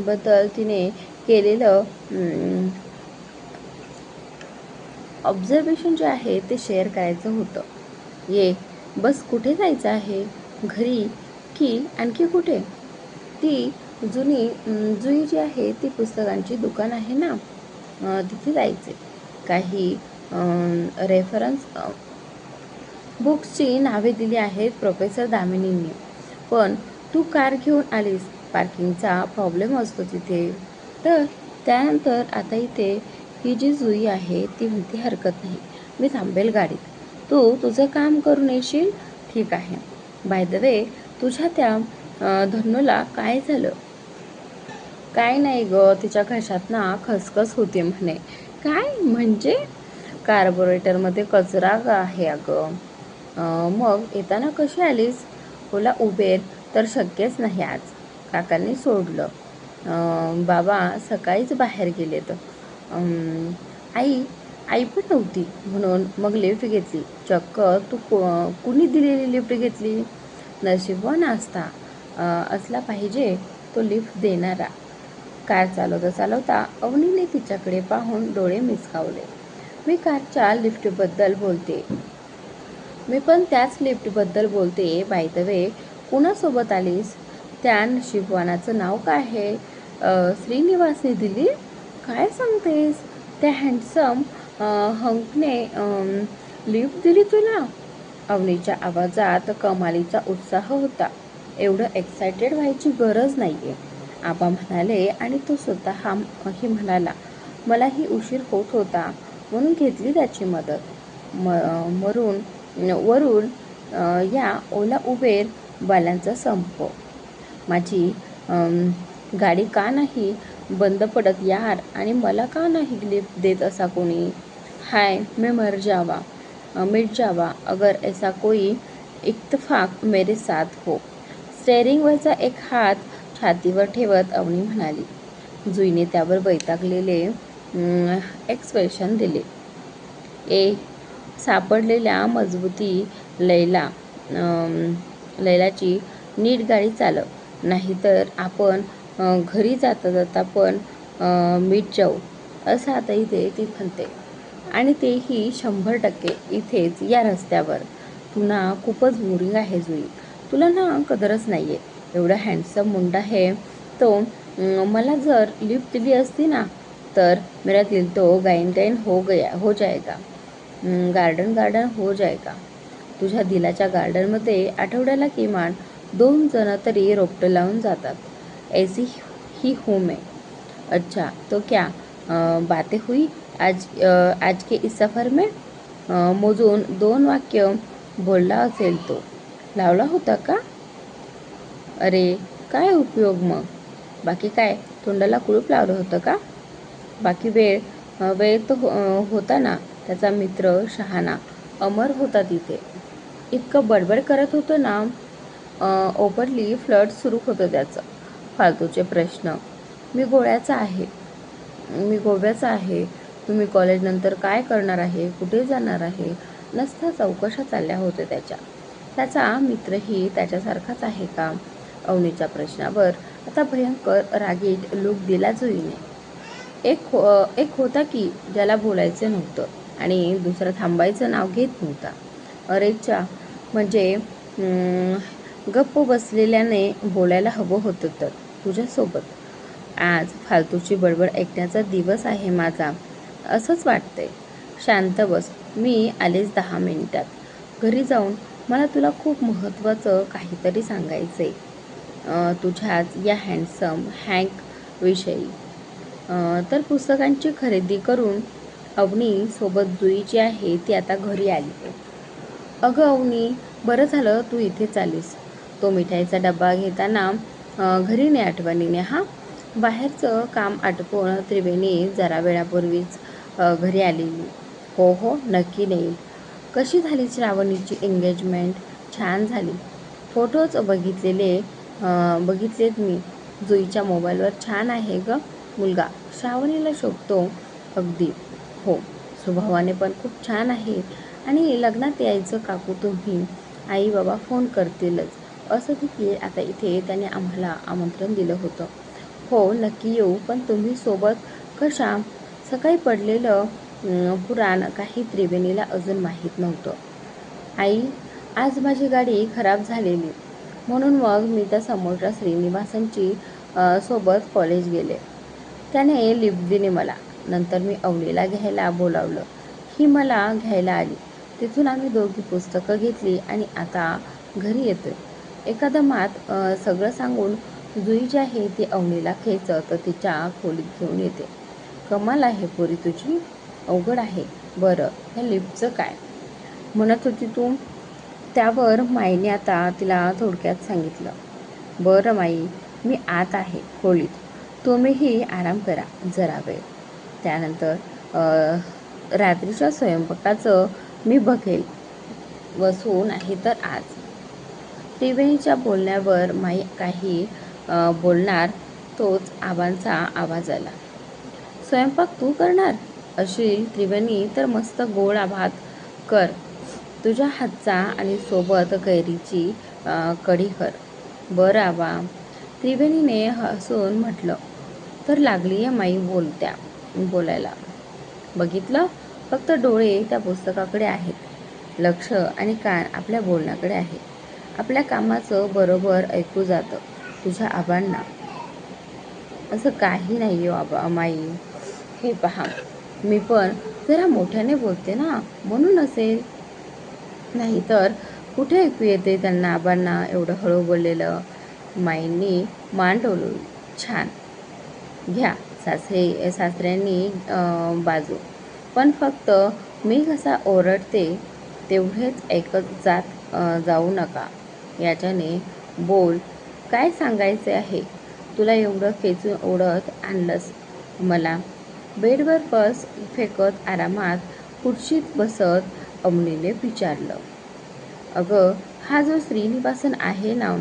बद्दल तिने केलेलं ऑब्झर्वेशन जे आहे ते शेअर करायचं होतं. ये बस कुठे जायचं आहे? घरी की आणखी कुठे? ती जुनी जुई जी आहे ती पुस्तकांची दुकान आहे ना? तिथे जायचे. काही रेफरन्स बुक्सची नावे दिली आहेत प्रोफेसर दामिनींनी. पण तू कार घेऊन आलीस पार्किंगचा प्रॉब्लेम असतो तिथे. तर त्यानंतर आता इथे ही जी जुई आहे ती म्हणते हरकत नाही. मी थांबेल गाडीत. तू तुझं काम करून येशील? ठीक आहे. बाय द वे तुझ्या त्या धन्नूला काय झालं? काय नाही ग तिच्या घशात ना खसखस होते म्हणे. काय? म्हणजे? कार्बोरेटरमध्ये कचरा आहे अगं? मग येताना कशी आलीस? ओला उबेर तर शक्यच नाही आज. काकांनी सोडलं. बाबा सकाळीच बाहेर गेलेत. आई आई पण नव्हती म्हणून मग लिफ्ट घेतली. चक्क तू को- कुणी दिलेली लिफ्ट घेतली? नशीबवान असता असला पाहिजे तो लिफ्ट देणारा. कार चालवता चालवता अवनीने तिच्याकडे पाहून डोळे मिचकावले मी कारच्या लिफ्टबद्दल बोलते. मी पण त्याच लिफ्टबद्दल बोलते बाय द वे. कुणासोबत आलीस? त्या शिववानाचं नाव काय आहे? श्रीनिवासने दिली. काय सांगतेस? त्या हँडसम हंकने लिफ्ट दिली तुला? अवनीच्या आवाजात कमालीचा उत्साह होता. एवढं एक्सायटेड व्हायची गरज नाही आहे आबा म्हणाले आणि तो स्वतः ही म्हणाला मलाही उशीर होत होता म्हणून घेतली त्याची मदत. म मरून वरून या ओला उबेर बाल्यांचा संप. माझी गाडी का नाही? बंद पडत यार. आणि मला का नाही लिफ्ट देत असा कोणी? हाय मैं मर जावा. मिट जावा. अगर ऐसा कोई इत्तफाक मेरे साथ हो. स्टेअरिंगवरचा एक हात छातीवर ठेवत अवनी म्हणाली. जुईने त्यावर वैतागलेले एक्सप्रेशन दिले. ए सापडलेल्या मजबूती लैला लैलाची नीट गाडी चालव. नाहीतर आपण घरी जाता जाता पण मीट मीठ जाऊ असं आता इथे ती म्हणते. आणि तेही शंभर टक्के इथेच या रस्त्यावर. तू ना खूपच बोरिंग आहे जुई. तुला ना कदरच नाही आहे एवढा हँडसम मुंडा आहे. तो मला जर लिफ्ट दिली असती ना तर मेरा दिल तो गायन गायन हो गया हो जाएगा गार्डन गार्डन हो जाएगा तुझ्या दिलाच्या गार्डनमध्ये आठवड्याला किमान दोन जण तरी रोपटं लावून जातात. ऐसी ही हूँ मैं अच्छा तो क्या? बातें हुई? आज आज के इस सफर में? मोजून दोन वाक्य बोलला असेल तो. लावला होता का? अरे काय उपयोग मग? बाकी काय? तोंडाला कुलूप लावलं होतं का? बाकी वेळ वेळ तो हो- होता ना? त्याचा मित्र शहाणा अमर होता तिथे. इतकं बडबड करत होतं ना? ओपनली फ्लड सुरू होतं त्याचं. फालतूचे प्रश्न. मी गोळ्याचा आहे. मी गोव्याचा आहे. तुम्ही कॉलेजनंतर काय करणार आहे? कुठे जाणार आहे? नसता चौकशा चालल्या होत्या त्याच्या. त्याचा मित्रही त्याच्यासारखाच आहे का? अवनीच्या प्रश्नावर आता भयंकर रागीट लूक दिला जुईने. एक हो एक होता की ज्याला बोलायचं नव्हतं आणि दुसरा थांबायचं नाव घेत नव्हता. अरेच्या म्हणजे गप्प बसलेल्याने बोलायला हवं होतं तर तुझ्यासोबत. आज फालतूची बडबड ऐकण्याचा दिवस आहे माझा असंच वाटतंय. शांत बस मी आलेच दहा मिनिटात. घरी जाऊन मला तुला खूप महत्त्वाचं काहीतरी सांगायचं आहे तुझ्याच या हँडसम हँक विषयी. तर पुस्तकांची खरेदी करून अवनीसोबत जुई जी आहे ती आता घरी आली. अगं अवनी बरं झालं तू इथेच आलीस तो मिठाईचा डब्बा घेताना घरी ने आठवणीने हा बाहेरचं काम आटपून त्रिवेणी जरा वेळापूर्वीच घरी आलेली. हो हो नक्की नेईल कशी झाली श्रावणीची एंगेजमेंट छान झाली. फोटोज बघितलेले बघितलेत मी. जुईच्या मोबाईलवर छान आहे ग मुलगा. श्रावणीला शोभतो अगदी. हो स्वभावाने पण खूप छान आहे. आणि लग्नात यायचं काकू तुम्ही. आई बाबा फोन करतीलच. असं देखील आता इथे त्याने आम्हाला आमंत्रण दिलं होतं. हो नक्की येऊ पण तुम्ही सोबत कशा? सकाळी पडलेलं पुराण काही त्रिवेणीला अजून माहीत नव्हतं. आई आज माझी गाडी खराब झालेली. म्हणून मग मी त्या समोरच्या श्रीनिवासांची सोबत कॉलेज गेले. त्याने लिफ्ट दिली मला. नंतर मी अवलीला घ्यायला बोलावलं. ही मला घ्यायला आली. तिथून आम्ही दोघी पुस्तकं घेतली आणि आता घरी येतोय. एखादं मात सगळं सांगून जुई जी आहे ती अवनीला खेचत तिच्या खोलीत घेऊन येते. कमाल आहे पोरी तुझी अवघड आहे. बरं हे लिपचं काय? म्हणत होती तू. त्यावर माईने आता तिला थोडक्यात सांगितलं. बरं माई मी आत आहे खोलीत. तुम्हीही आराम करा जरा वेळ. त्यानंतर रात्रीच्या स्वयंपाकाचं मी बघेल. वसून नाही तर आज. त्रिवेणीच्या बोलण्यावर माई काही बोलणार तोच आबांचा आवाज आला. स्वयंपाक तू करणार? अशी त्रिवेणी तर मस्त गोड भात कर. तुझ्या हातचा आणि सोबत कैरीची कढी कर. बरं आबा. त्रिवेणीने हसून म्हटलं तर लागली आहे माई बोलत्या बोलायला. बघितलं? फक्त डोळे त्या पुस्तकाकडे आहेत. लक्ष आणि कान आपल्या बोलण्याकडे आहे आपल्या कामाचं बरोबर ऐकू जातं. तुझ्या आबांना. असं काही नाही हो आबा माई. हे पहा. मी पण जरा मोठ्याने बोलते ना म्हणून असेल. नाहीतर कुठे ऐकू येते त्यांना आबांना एवढं हळू बोललेलं? माईंनी मान डोलवली छान. घ्या सासरे सासऱ्यांनी बाजू. पण फक्त मी कसा ओरडते तेवढेच ऐकत जात जाऊ नका. याच्याने बोल काय सांगायचे आहे? तुला एवढं खेचून ओढत आणलंस मला. बेडवर पर्स फेकत आरामात खुर्चीत बसत अमनीने विचारलं. अगं हा जो श्रीनिवासन आहे ना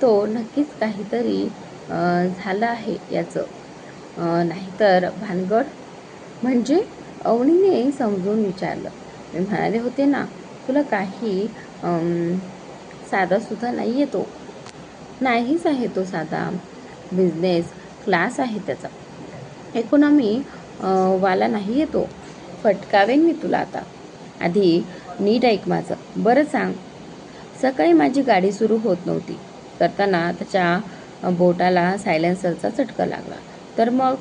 तो नक्कीच काहीतरी झालं आहे याचं. नाहीतर भानगड? म्हणजे? अवनीने समजून विचारलं. मी म्हणाले होते ना तुला काही साधासुद्धा नाही आहे तो. नाहीच आहे तो साधा. बिझनेस क्लास आहे त्याचा. इकॉनॉमी वाला नाही येतो फटकावेन मी तुला आता. आधी नीट ऐक माझं. बरं सांग. सकाळी माझी गाडी सुरू होत नव्हती. करताना त्याच्या बोटाला सायलेन्सरचा चटका लागला. तर मग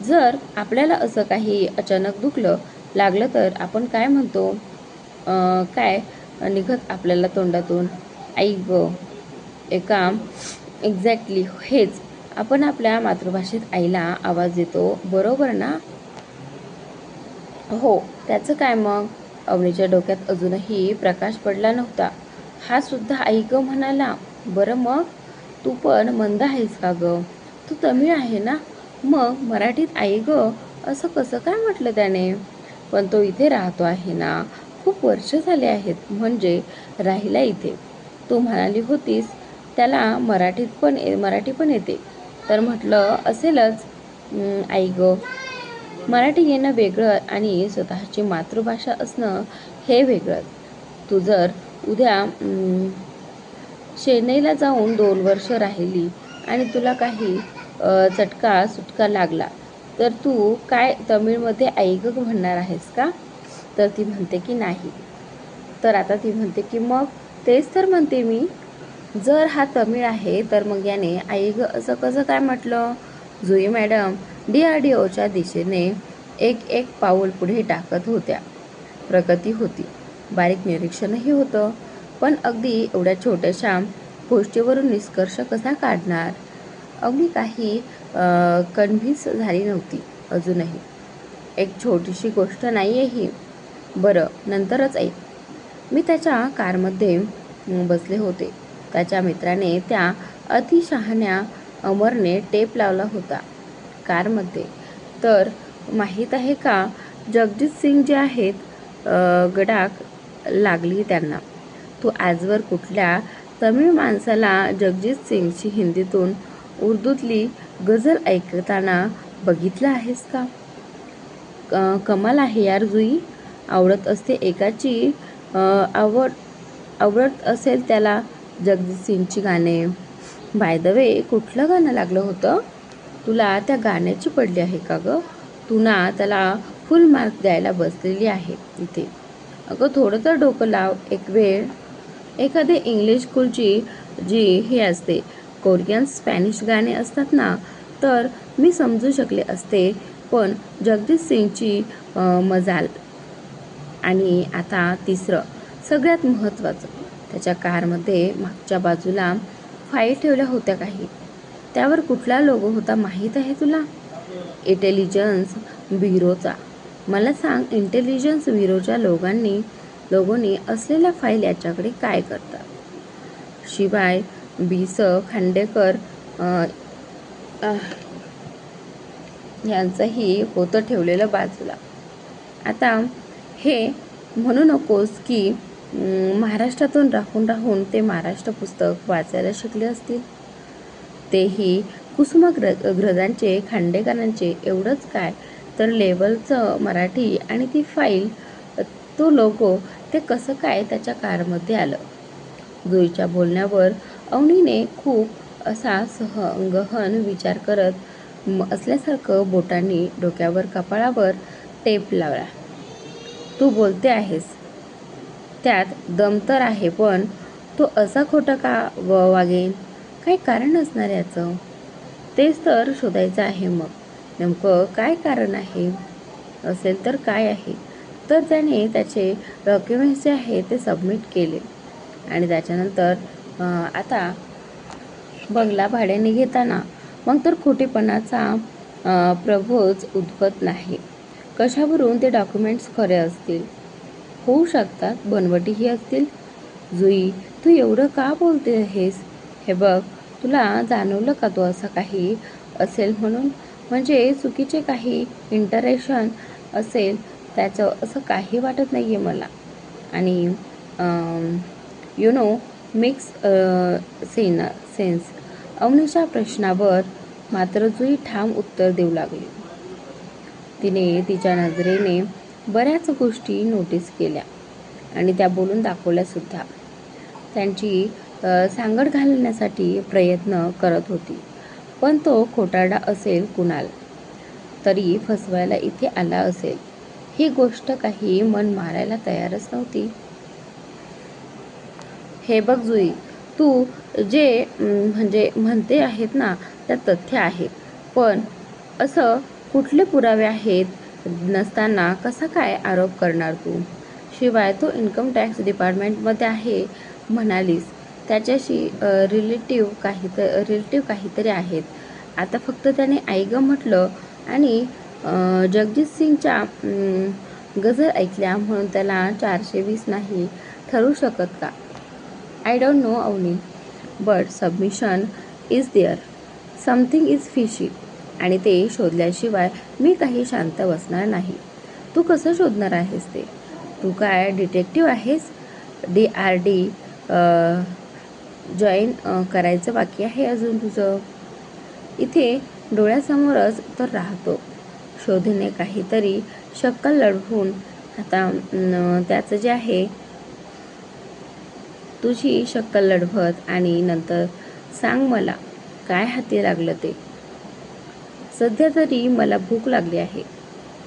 जर आपल्याला असं काही अचानक दुखलं लागलं तर आपण काय म्हणतो? काय? निघत आपल्याला तोंडातून. आई ग एका एक्झॅक्टली हेच. आपण आपल्या मातृभाषेत आईला आवाज देतो बरोबर ना? हो त्याचं काय मग? अवनीच्या डोक्यात अजूनही प्रकाश पडला नव्हता. हा सुद्धा आई ग म्हणाला बरं मग? तू पण मंद आहेस का ग? तू तमिळ आहे ना? मग मराठीत आई ग असं कसं काय म्हटलं त्याने? पण तो इथे राहतो आहे ना. खूप वर्ष झाले आहेत. म्हणजे राहिला इथे. तू म्हणाली होतीस त्याला मराठीत पण मराठी पण येते. तर म्हटलं असेलच. आई ग. मराठी येणं वेगळं आणि स्वतःची मातृभाषा असणं हे वेगळं. तू जर उद्या चेन्नईला जाऊन दोन वर्ष राहिली आणि तुला काही चटका सुटका लागला तर तू काय तमिळमध्ये ऐक म्हणणार आहेस का? तर ती म्हणते की नाही. तर आता ती म्हणते की मग तेच तर म्हणते मी. जर हा तमिळ आहे तर मग याने आई ग असं कसं काय म्हटलं? Jui madam D R D ओच्या दिशेने एक एक पाऊल पुढे टाकत होत्या. प्रगती होती. बारीक निरीक्षणही होतं. पण अगदी एवढ्या छोट्याशा गोष्टीवरून निष्कर्ष कसा काढणार? अगदी काही कन्व्हिन्स झाली नव्हती अजूनही. एक छोटीशी गोष्ट नाही आहे ही. बरं नंतरच ऐक. मी त्याच्या कारमध्ये बसले होते. त्याच्या मित्राने त्या अतिशहाण्या अमरने टेप लावला होता कारमध्ये. तर माहीत आहे का जगजित सिंग जे आहेत गडाक लागली त्यांना. तू आजवर कुठल्या तमिळ माणसाला जगजित सिंगची हिंदीतून उर्दूतली गझल ऐकताना बघितलं आहेस का? क- कमाल आहे यार जुई. आवडत असते. एकाची आवड आवडत असेल त्याला जगजित सिंगची गाणे. बाय द वे कुठलं गाणं लागलं होतं? तुला त्या गाण्याची पडली आहे का गं? तू ना त्याला फुल मार्क द्यायला बसलेली आहे इथे. अगं थोडं तर डोकं लाव. एक वेळ. एखादी इंग्लिश स्कूलची जी हे असते कोरियन स्पॅनिश गाणे असतात ना तर मी समजू शकले असते. पण जगदीश सिंगची मजाल आणि आता तिसरं सगळ्यात महत्त्वाचं. त्याच्या कारमध्ये मागच्या बाजूला फाईल ठेवल्या होत्या काही. त्यावर कुठला लोगो होता माहीत आहे तुला? इंटेलिजन्स ब्युरोचा मला सांग इंटेलिजन्स ब्युरोच्या लोकांनी लोगोनी असलेल्या फाईल याच्याकडे काय करतात? शिवाय बी स खांडेकर यांचंही होतं ठेवलेलं बाजूला. आता हे म्हणू नकोस की महाराष्ट्रातून राहून राहून ते महाराष्ट्र पुस्तक वाचायला शिकले असतील. तेही कुसुमाग्रजांचे खांडेकरांचे एवढंच काय? तर लेवलचं मराठी आणि ती फाईल तो लोगो ते कसं काय त्याच्या कारमध्ये आलं? जुईच्या बोलण्यावर अवनीने खूप असा सह गहन विचार करत असल्यासारखं बोटांनी डोक्यावर कपाळावर टेप लावला. तू बोलते आहेस. त्यात दम तर आहे पण तो असा खोटा का व वागेल काही कारण असणार याचं? तेच तर शोधायचं आहे मग. नेमकं काय कारण आहे? असेल तर काय आहे? तर त्याने त्याचे डॉक्युमेंट्स जे आहे ते सबमिट केले. आणि त्याच्यानंतर आता बंगला भाड्याने घेताना मग तर खोटेपणाचा प्रभोज उद्भवत नाही. कशावरून ते डॉक्युमेंट्स खरे असतील? होऊ शकतात बनवटीही असतील. जुई तू एवढं का बोलते आहेस? हे बघ तुला जाणवलं का तो असं काही असेल म्हणून? म्हणजे चुकीचे काही इंटरेक्शन असेल त्याचं असं काही वाटत नाही आहे मला. आणि यु नो मिक्स सेन सेन्स अवनीच्या प्रश्नावर मात्र जुई ठाम उत्तर देऊ लागली. तिने तिच्या नजरेने बऱ्याच गोष्टी नोटीस केल्या आणि त्या बोलून दाखवल्यासुद्धा त्यांची सांगड घालण्यासाठी प्रयत्न करत होती पण तो खोटारडा असेल कुणाल? तरी फसवायला इथे आला असेल. ही गोष्ट काही मन मारायला तयारच नव्हती. हे बघ जुई तू जे म्हणजे म्हणते आहेत ना त्या तथ्य आहेत पण असं कुठले पुरावे आहेत? नसताना कसा काय आरोप करणार तू? शिवाय तो इन्कम टॅक्स डिपार्टमेंटमध्ये आहे म्हणालीस. त्याच्याशी रिलेटिव्ह काही तर रिलेटिव्ह काहीतरी आहेत. आता फक्त त्याने आई गं म्हटलं आणि जगजीत जगजित सिंगच्या गजर ऐकल्या म्हणून त्याला चारशे वीस नाही ठरू शकत का? I don't know Avani. But submission is there something is fishy आणि ते शोधल्याशिवाय मी काही शांत बसणार नाही. तू कसं शोधणार आहेस ते? तू काय डिटेक्टिव्ह आहेस? डी आर डी जॉईन करायचं बाकी आहे अजून तुझं? इथे डोळ्यासमोरच तर राहतो. शोधणे काहीतरी शक्कल लढवून आता त्याचं जे आहे तुझी शक्कल लढवत आणि नंतर सांग मला काय हाती लागलं ते? सध्या तरी मला भूक लागली आहे.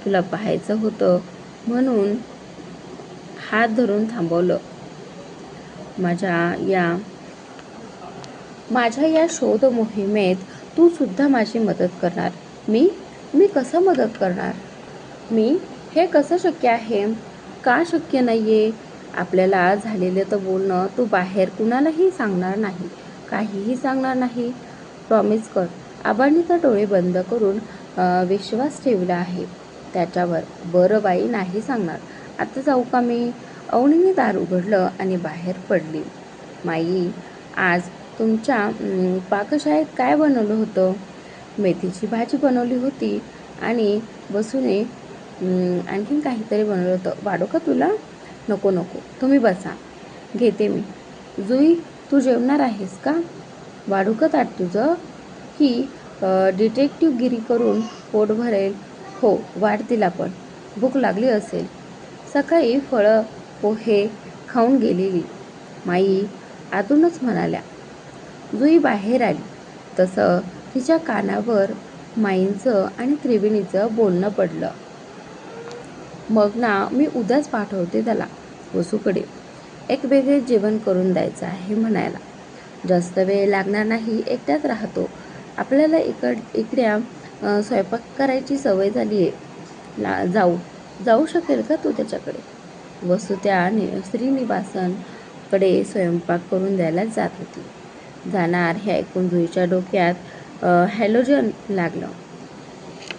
तुला पाहायचं होतं म्हणून हात धरून थांबवलं. माझ्या या माझ्या या शोध मोहिमेत तू सुद्धा माझी मदत करणार. मी मी कसं मदत करणार? मी हे कसं शक्य आहे? का शक्य नाही आहे आपल्याला झालेलं तर बोलणं तू बाहेर कुणालाही सांगणार नाही. काहीही सांगणार नाही. प्रॉमिस कर. आबांनी तर डोळे बंद करून विश्वास ठेवला आहे. त्याच्यावर बरं बाई नाही सांगणार. आता जाऊ का मी? अवणीने दार उघडलं आणि बाहेर पडली. माई आज तुमच्या पाकशाळेत काय बनवलं होतं? मेथीची भाजी बनवली होती आणि बसूने आणखीन काहीतरी बनवलं होतं. वाढो का तुला? नको नको. तुम्ही बसा. घेते मी. जुई तू जेवणार आहेस का? वाढू का ताट तुझं? ही डिटेक्टिवगिरी करून पोट भरेल. हो वाढतील आपण. भूक लागली असेल. सकाळी फळं पोहे खाऊन गेलेली. माई आतूनच म्हणाल्या जुई बाहेर आली. तसं तिच्या कानावर माईंचं आणि त्रिवेणीचं बोलणं पडलं. मग ना मी उद्याच पाठवते त्याला वसूकडे. एक वेगळे जेवण करून द्यायचं आहे म्हणायला. जास्त वेळ लागणार नाही एकट्याच राहतो. आपल्याला इकड इकड्या स्वयंपाक करायची सवय झाली आहे. ला जाऊ. जाऊ शकेल का तू त्याच्याकडे? वस्तू त्या नि श्रीनिवासनकडे स्वयंपाक करून द्यायला जात होती. जाणार हे ऐकून जुईच्या डोक्यात हॅलोजन लागलं.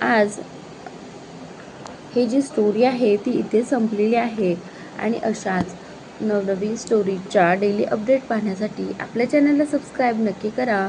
आज ही जी स्टोरी आहे ती इथे संपलेली आहे आणि अशाच नवनवीन स्टोरीच्या डेली अपडेट पाहण्यासाठी आपल्या चॅनलला सबस्क्राईब नक्की करा.